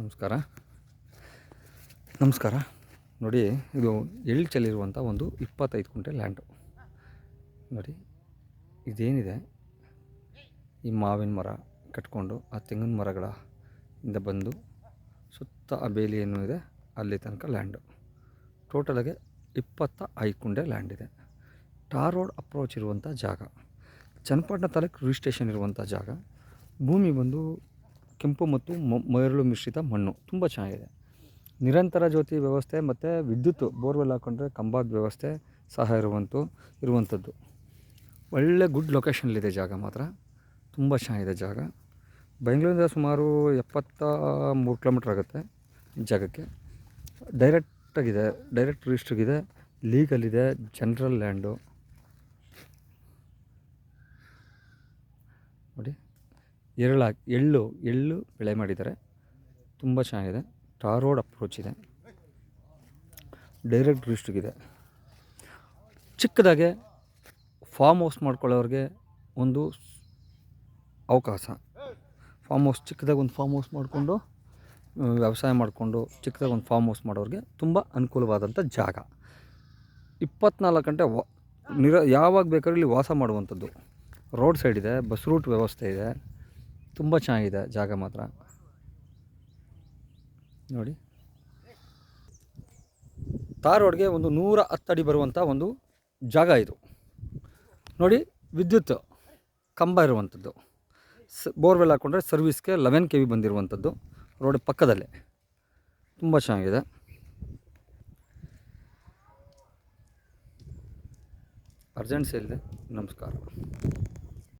ನಮಸ್ಕಾರ. ನಮಸ್ಕಾರ. ನೋಡಿ, ಇದು ಎಳ್ಳು ಚೆಲ್ಲಿರುವಂಥ ಒಂದು ಇಪ್ಪತ್ತೈದು ಕುಂಟೆ ಲ್ಯಾಂಡು ನೋಡಿ, ಇದೇನಿದೆ? ಈ ಮಾವಿನ ಮರ ಕಟ್ಕೊಂಡು ಆ ತೆಂಗಿನ ಮರಗಳ ಇಂದ ಬಂದು ಸುತ್ತ ಆ ಬೇಲಿ ಏನು ಇದೆ, ಅಲ್ಲಿ ತನಕ ಲ್ಯಾಂಡು ಟೋಟಲಾಗೆ ಇಪ್ಪತ್ತ ಐದು ಕುಂಡೆ ಲ್ಯಾಂಡ್ ಇದೆ. ಟಾರ್ ರೋಡ್ ಅಪ್ರೋಚ್ ಇರುವಂಥ ಜಾಗ. ಚನ್ನಪಟ್ಟಣ ತಾಲೂಕು ರಿಜಿಸ್ಟ್ರೇಷನ್ ಇರುವಂಥ ಜಾಗ. ಭೂಮಿ ಬಂದು ಕೆಂಪು ಮತ್ತು ಮೈರಳು ಮಿಶ್ರಿತ ಮಣ್ಣು. ತುಂಬ ಚೆನ್ನಾಗಿದೆ. ನಿರಂತರ ಜ್ಯೋತಿ ವ್ಯವಸ್ಥೆ ಮತ್ತು ವಿದ್ಯುತ್ ಬೋರ್ವೆಲ್ ಹಾಕೊಂಡ್ರೆ ಕಂಬದ ವ್ಯವಸ್ಥೆ ಸಹ ಇರುವಂಥ ಇರುವಂಥದ್ದು ಒಳ್ಳೆ ಗುಡ್ ಲೊಕೇಶನಲ್ಲಿದೆ ಜಾಗ ಮಾತ್ರ. ತುಂಬ ಚೆನ್ನಾಗಿದೆ ಜಾಗ. ಬೆಂಗಳೂರಿಂದ ಸುಮಾರು ಎಪ್ಪತ್ತ ಮೂರು ಕಿಲೋಮೀಟ್ರ್ ಆಗುತ್ತೆ ಜಾಗಕ್ಕೆ. ಡೈರೆಕ್ಟಾಗಿದೆ ಡೈರೆಕ್ಟ್ ರಿಜಿಸ್ಟ್ರಿಗಿದೆ ಲೀಗಲ್ ಇದೆ ಜನರಲ್ ಲ್ಯಾಂಡು ನೋಡಿ. ಹಾಕಿ ಎಳ್ಳು ಎಳ್ಳು ಬೆಳೆ ಮಾಡಿದ್ದಾರೆ. ತುಂಬ ಚೆನ್ನಾಗಿದೆ. ಟಾರ್ ರೋಡ್ ಅಪ್ರೋಚ್ ಇದೆ ಡೈರೆಕ್ಟ್ ಡಿಸ್ಟ್ರಿಕ್ಟಿದೆ ಚಿಕ್ಕದಾಗೆ ಫಾರ್ಮ್ ಹೌಸ್ ಮಾಡ್ಕೊಳ್ಳೋರಿಗೆ ಒಂದು ಅವಕಾಶ. ಫಾರ್ಮ್ ಹೌಸ್ ಚಿಕ್ಕದಾಗಿ ಒಂದು ಫಾರ್ಮ್ ಹೌಸ್ ಮಾಡಿಕೊಂಡು ವ್ಯವಸಾಯ ಮಾಡಿಕೊಂಡು ಚಿಕ್ಕದಾಗ ಒಂದು ಫಾರ್ಮ್ ಹೌಸ್ ಮಾಡೋರಿಗೆ ತುಂಬ ಅನುಕೂಲವಾದಂಥ ಜಾಗ. ಇಪ್ಪತ್ನಾಲ್ಕು ಗಂಟೆ ವ, ನಿರ, ಯಾವಾಗ ಬೇಕಾದ್ರೂ ಇಲ್ಲಿ ವಾಸ ಮಾಡುವಂಥದ್ದು. ರೋಡ್ ಸೈಡ್ ಇದೆ ಬಸ್ ರೂಟ್ ವ್ಯವಸ್ಥೆ ಇದೆ. ತುಂಬ ಚೆನ್ನಾಗಿದೆ ಜಾಗ ಮಾತ್ರ. ನೋಡಿ. ತಾರ್ ರೋಡ್ಗೆ ಒಂದು ನೂರ ಹತ್ತಡಿ ಬರುವಂಥ ಒಂದು ಜಾಗ ಇದು. ನೋಡಿ, ವಿದ್ಯುತ್ ಕಂಬ ಇರುವಂಥದ್ದು ಸ, ಬೋರ್ವೆಲ್ ಹಾಕ್ಕೊಂಡ್ರೆ ಸರ್ವಿಸ್ಗೆ ಲೆವೆನ್ ಕೆ ವಿ ಬಂದಿರುವಂಥದ್ದು ರೋಡ್ ಪಕ್ಕದಲ್ಲೇ. ತುಂಬ ಚೆನ್ನಾಗಿದೆ. ಅರ್ಜೆಂಟ್ ಸೇಲ್ ಇದೆ. ನಮಸ್ಕಾರ.